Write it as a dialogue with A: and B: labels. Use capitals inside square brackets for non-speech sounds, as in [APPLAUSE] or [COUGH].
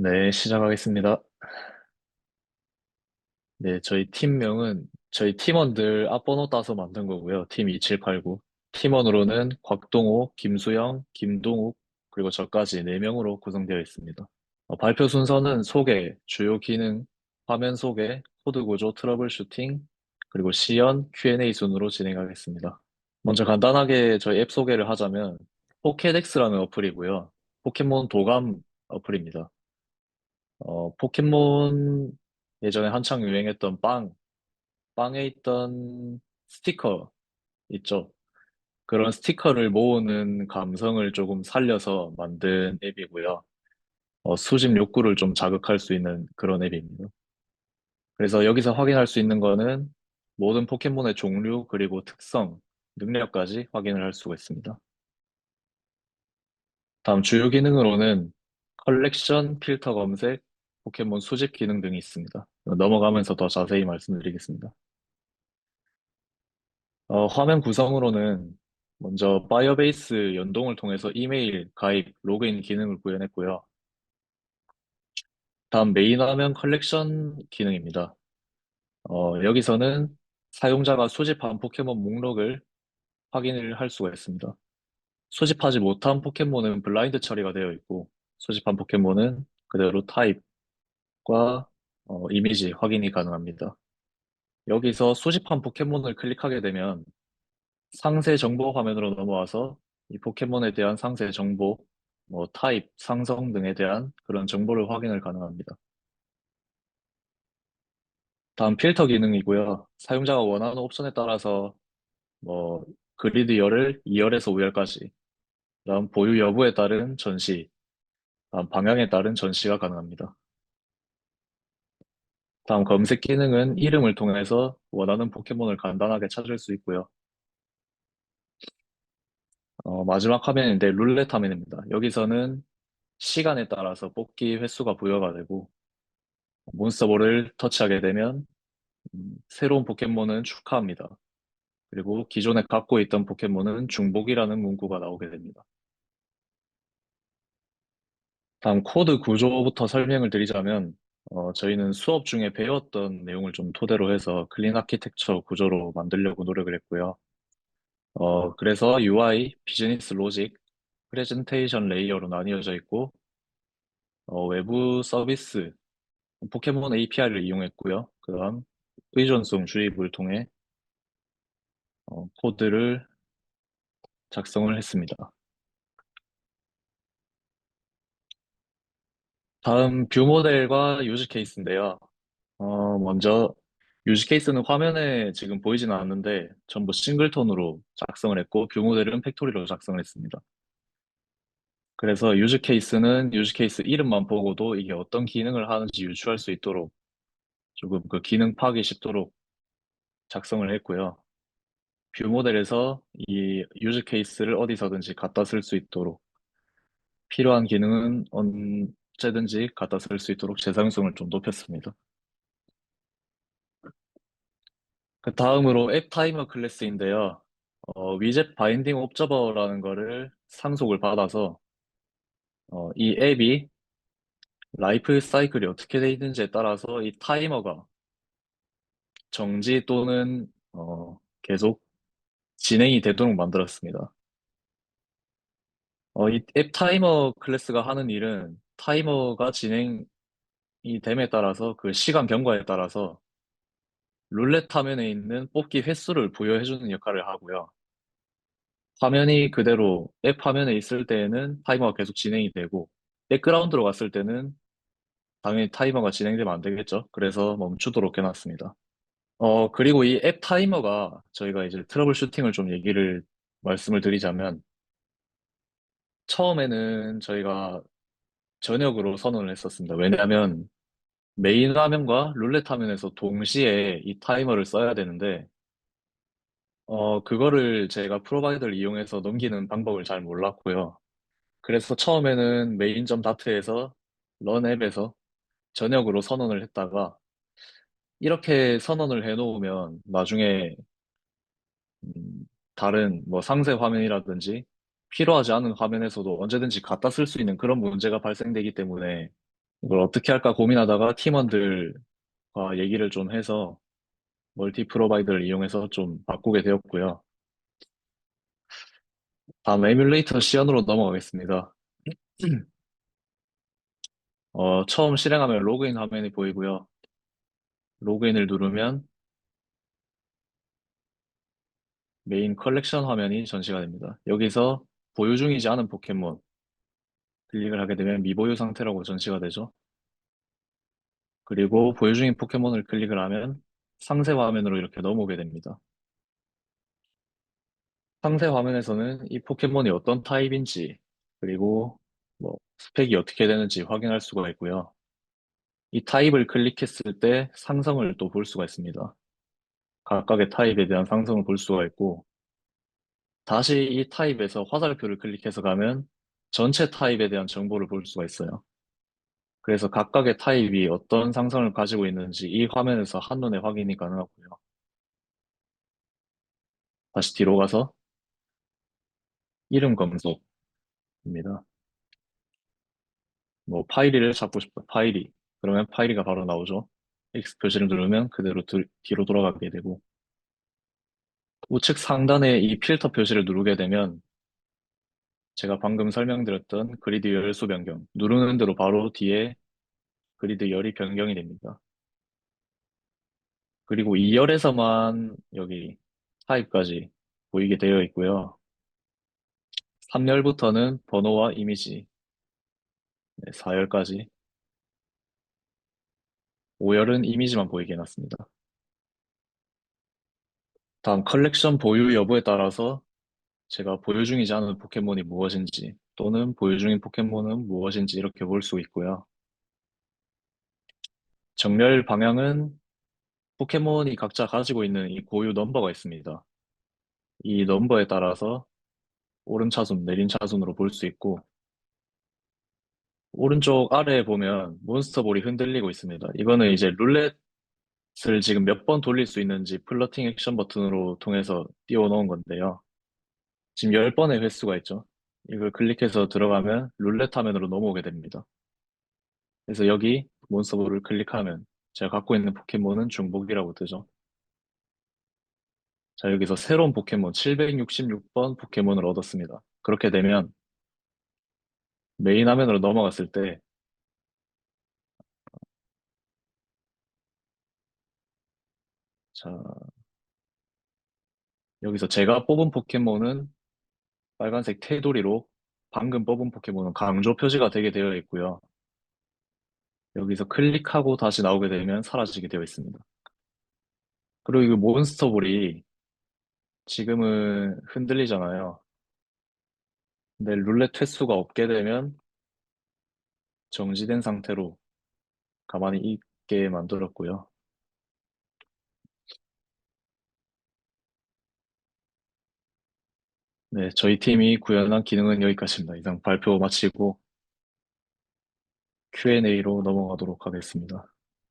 A: 네, 시작하겠습니다. 네, 저희 팀명은 저희 팀원들 앞번호 따서 만든 거고요. 팀 2789. 팀원으로는 곽동호, 김수영, 김동욱, 그리고 저까지 4명으로 구성되어 있습니다. 어, 발표 순서는 소개, 주요 기능, 화면 소개, 코드 구조, 트러블 슈팅, 그리고 시연, Q&A 순으로 진행하겠습니다. 먼저 간단하게 저희 앱 소개를 하자면 포켓엑스라는 어플이고요. 포켓몬 도감 어플입니다. 어, 포켓몬 예전에 한창 유행했던 빵, 빵에 있던 스티커 있죠. 그런 스티커를 모으는 감성을 조금 살려서 만든 앱이고요. 어, 수집 욕구를 좀 자극할 수 있는 그런 앱입니다. 그래서 여기서 확인할 수 있는 거는 모든 포켓몬의 종류, 그리고 특성, 능력까지 확인을 할 수가 있습니다. 다음 주요 기능으로는 컬렉션, 필터 검색, 포켓몬 수집 기능 등이 있습니다. 넘어가면서 더 자세히 말씀드리겠습니다. 어, 화면 구성으로는 먼저 파이어베이스 연동을 통해서 이메일, 가입, 로그인 기능을 구현했고요. 다음 메인 화면 컬렉션 기능입니다. 어, 여기서는 사용자가 수집한 포켓몬 목록을 확인을 할 수가 있습니다. 수집하지 못한 포켓몬은 블라인드 처리가 되어 있고, 수집한 포켓몬은 그대로 타입 과 어, 이미지 확인이 가능합니다. 여기서 수집한 포켓몬을 클릭하게 되면 상세 정보 화면으로 넘어와서 이 포켓몬에 대한 상세 정보, 뭐 타입, 상성 등에 대한 그런 정보를 확인을 가능합니다. 다음 필터 기능이고요. 사용자가 원하는 옵션에 따라서 뭐 그리드 열을 2열에서 5열까지, 다음 보유 여부에 따른 전시, 다음 방향에 따른 전시가 가능합니다. 다음 검색 기능은 이름을 통해서 원하는 포켓몬을 간단하게 찾을 수 있고요. 어, 마지막 화면인데 룰렛 화면입니다. 여기서는 시간에 따라서 뽑기 횟수가 부여가 되고 몬스터볼을 터치하게 되면 음, 새로운 포켓몬은 축하합니다. 그리고 기존에 갖고 있던 포켓몬은 중복이라는 문구가 나오게 됩니다. 다음 코드 구조부터 설명을 드리자면 어, 저희는 수업 중에 배웠던 내용을 좀 토대로 해서 클린 아키텍처 구조로 만들려고 노력을 했고요. 어, 그래서 UI, 비즈니스 로직, 프레젠테이션 레이어로 나뉘어져 있고 어, 외부 서비스, 포켓몬 API를 이용했고요. 그 다음 의존성 주입을 통해 어, 코드를 작성을 했습니다. 다음 뷰 모델과 유즈 케이스인데요. 어, 먼저 유즈 케이스는 화면에 지금 보이지는 않는데 전부 싱글톤으로 작성을 했고 뷰 모델은 팩토리로 작성을 했습니다. 그래서 유즈 케이스는 유즈 케이스 이름만 보고도 이게 어떤 기능을 하는지 유추할 수 있도록 조금 그 기능 파악이 쉽도록 작성을 했고요. 뷰 모델에서 이 유즈 케이스를 어디서든지 갖다 쓸 수 있도록 필요한 기능은 언제든지 갖다 쓸 수 있도록 재사용성을 좀 높였습니다. 그 다음으로 앱 타이머 클래스인데요. 어, 위젯 바인딩 옵저버라는 거를 상속을 받아서 어, 이 앱이 라이프 사이클이 어떻게 돼 있는지에 따라서 이 타이머가 정지 또는 어, 계속 진행이 되도록 만들었습니다. 어, 이 앱 타이머 클래스가 하는 일은 타이머가 진행이 됨에 따라서 그 시간 경과에 따라서 룰렛 화면에 있는 뽑기 횟수를 부여해주는 역할을 하고요. 화면이 그대로 앱 화면에 있을 때에는 타이머가 계속 진행이 되고 백그라운드로 갔을 때는 당연히 타이머가 진행되면 안 되겠죠. 그래서 멈추도록 해놨습니다. 어, 그리고 이 앱 타이머가 저희가 이제 트러블 슈팅을 좀 얘기를 말씀을 드리자면 처음에는 저희가 저녁으로 선언을 했었습니다. 왜냐하면 메인 화면과 룰렛 화면에서 동시에 이 타이머를 써야 되는데 어, 그거를 제가 프로바이더를 이용해서 넘기는 방법을 잘 몰랐고요. 그래서 처음에는 메인점 다트에서 런 앱에서 저녁으로 선언을 했다가 이렇게 선언을 해놓으면 나중에 음, 다른 뭐 상세 화면이라든지 필요하지 않은 화면에서도 언제든지 갖다 쓸 수 있는 그런 문제가 발생되기 때문에 이걸 어떻게 할까 고민하다가 팀원들과 얘기를 좀 해서 멀티 프로바이더를 이용해서 좀 바꾸게 되었고요. 다음 에뮬레이터 시연으로 넘어가겠습니다. [CLEARS THROAT] 어, 처음 실행하면 로그인 화면이 보이고요. 로그인을 누르면 메인 컬렉션 화면이 전시가 됩니다. 여기서 보유 중이지 않은 포켓몬 클릭을 하게 되면 미보유 상태라고 전시가 되죠. 그리고 보유 중인 포켓몬을 클릭을 하면 상세 화면으로 이렇게 넘어오게 됩니다. 상세 화면에서는 이 포켓몬이 어떤 타입인지, 그리고 뭐 스펙이 어떻게 되는지 확인할 수가 있고요. 이 타입을 클릭했을 때 상성을 또 볼 수가 있습니다. 각각의 타입에 대한 상성을 볼 수가 있고, 다시 이 타입에서 화살표를 클릭해서 가면 전체 타입에 대한 정보를 볼 수가 있어요. 그래서 각각의 타입이 어떤 상성을 가지고 있는지 이 화면에서 한눈에 확인이 가능하고요. 다시 뒤로 가서 이름 검색입니다. 뭐 파이리를 찾고 싶다. 파이리. 그러면 파이리가 바로 나오죠. X 표시를 누르면 그대로 두- 뒤로 돌아가게 되고 우측 상단에 이 필터 표시를 누르게 되면 제가 방금 설명드렸던 그리드 열수 변경 누르는 대로 바로 뒤에 그리드 열이 변경이 됩니다. 그리고 2열에서만 여기 타입까지 보이게 되어 있고요. 3열부터는 번호와 이미지, 4열까지, 5열은 이미지만 보이게 해놨습니다. 다음 컬렉션 보유 여부에 따라서 제가 보유 중이지 않은 포켓몬이 무엇인지 또는 보유 중인 포켓몬은 무엇인지 이렇게 볼 수 있고요. 정렬 방향은 포켓몬이 각자 가지고 있는 이 고유 넘버가 있습니다. 이 넘버에 따라서 오른 차순, 내린 차순으로 볼 수 있고 오른쪽 아래에 보면 몬스터볼이 흔들리고 있습니다. 이거는 이제 룰렛 을 지금 몇 번 돌릴 수 있는지 플러팅 액션 버튼으로 통해서 띄워 놓은 건데요. 지금 10번의 횟수가 있죠. 이걸 클릭해서 들어가면 룰렛 화면으로 넘어오게 됩니다. 그래서 여기 몬스터볼을 클릭하면 제가 갖고 있는 포켓몬은 중복이라고 뜨죠. 자, 여기서 새로운 포켓몬 766번 포켓몬을 얻었습니다. 그렇게 되면 메인 화면으로 넘어갔을 때 자, 여기서 제가 뽑은 포켓몬은 빨간색 테두리로 방금 뽑은 포켓몬은 강조 표시가 되게 되어 있고요. 여기서 클릭하고 다시 나오게 되면 사라지게 되어 있습니다. 그리고 이 몬스터볼이 지금은 흔들리잖아요. 근데 룰렛 횟수가 없게 되면 정지된 상태로 가만히 있게 만들었고요. 네, 저희 팀이 구현한 기능은 여기까지입니다. 이상 발표 마치고 Q&A로 넘어가도록 하겠습니다.